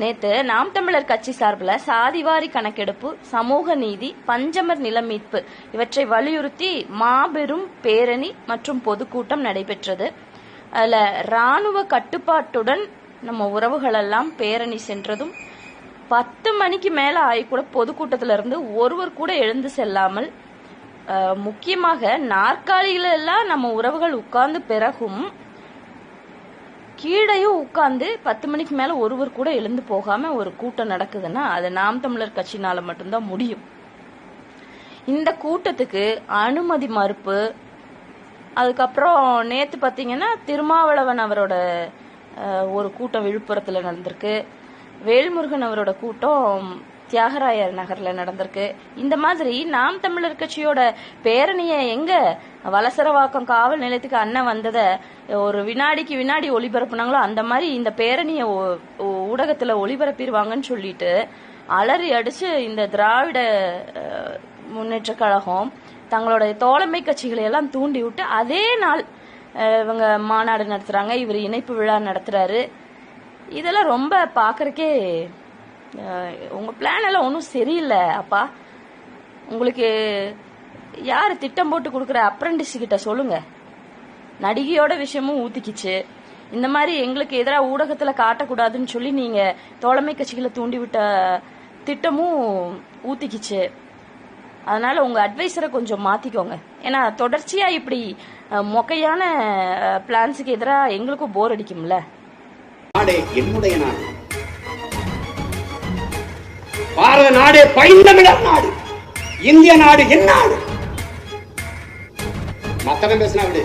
நேத்து நாம் தமிழர் கட்சி சார்பில் சாதிவாரி கணக்கெடுப்பு சமூக நீதி பஞ்சமர் நில மீட்பு இவற்றை வலியுறுத்தி மாபெரும் பேரணி மற்றும் பொதுக்கூட்டம் நடைபெற்றது. அதில் ராணுவ கட்டுப்பாட்டுடன் நம்ம உறவுகளெல்லாம் பேரணி சென்றதும் பத்து மணிக்கு மேல ஆகி கூட ஒருவர் கூட எழுந்து செல்லாமல் முக்கியமாக நாற்காலிகளெல்லாம் நம்ம உறவுகள் உட்கார்ந்து பிறகும் கீழையும் உட்கார்ந்து பத்து மணிக்கு மேல ஒருவர் கூட எழுந்து போகாம ஒரு கூட்டம் நடக்குதுன்னா அது நாம் தமிழர் கட்சினால மட்டும்தான் முடியும். இந்த கூட்டத்துக்கு அனுமதி மறுப்பு அதுக்கப்புறம் நேத்து பாத்தீங்கன்னா திருமாவளவன் அவரோட ஒரு கூட்டம் விழுப்புரத்துல நடந்திருக்கு. வேல்முருகன் அவரோட கூட்டம் தியாகராயர் நகர்ல நடந்திருக்கு. இந்த மாதிரி நாம் தமிழர் கட்சியோட பேரணியை எங்க? வலசரவாக்கம் காவல் நிலையத்துக்கு அண்ணன் வந்தத ஒரு வினாடிக்கு வினாடி ஒளிபரப்புனாங்களோ அந்த மாதிரி இந்த பேரணியை ஊடகத்துல ஒளிபரப்பிடுவாங்கன்னு சொல்லிட்டு அலறி அடிச்சு இந்த திராவிட முன்னேற்ற கழகம் தங்களோட தோழமை கட்சிகளை எல்லாம் தூண்டி விட்டு அதே நாள் இவங்க மாநாடு நடத்துறாங்க. இவர் இணைப்பு விழா நடத்துறாரு. இதெல்லாம் ரொம்ப பாக்குறக்கே உங்கள் உங்க பிளான் எல்லாம் ஒன்றும் சரியில்லை அப்பா. உங்களுக்கு யார் திட்டம் போட்டு கொடுக்குற அப்ரண்டிஸ் கிட்ட சொல்லுங்க. நடிகையோட விஷயமும் ஊத்திக்கிச்சு. இந்த மாதிரி எங்களுக்கு எதிராக ஊடகத்துல காட்டக்கூடாதுன்னு சொல்லி நீங்க தோழமை கட்சிகளை தூண்டி விட்ட திட்டமும் ஊத்திக்கிச்சு. அதனால உங்க அட்வைசரை கொஞ்சம் மாத்திக்கோங்க. ஏன்னா தொடர்ச்சியா இப்படி மொக்கையான பிளான்ஸுக்கு எதிராக எங்களுக்கும் போர் அடிக்கும்ல. என்னுடைய நான் பாரத நாடே பைந்தமிழர் நாடு. இந்திய நாடு என் நாடு மத்தவன் பேசினா விடு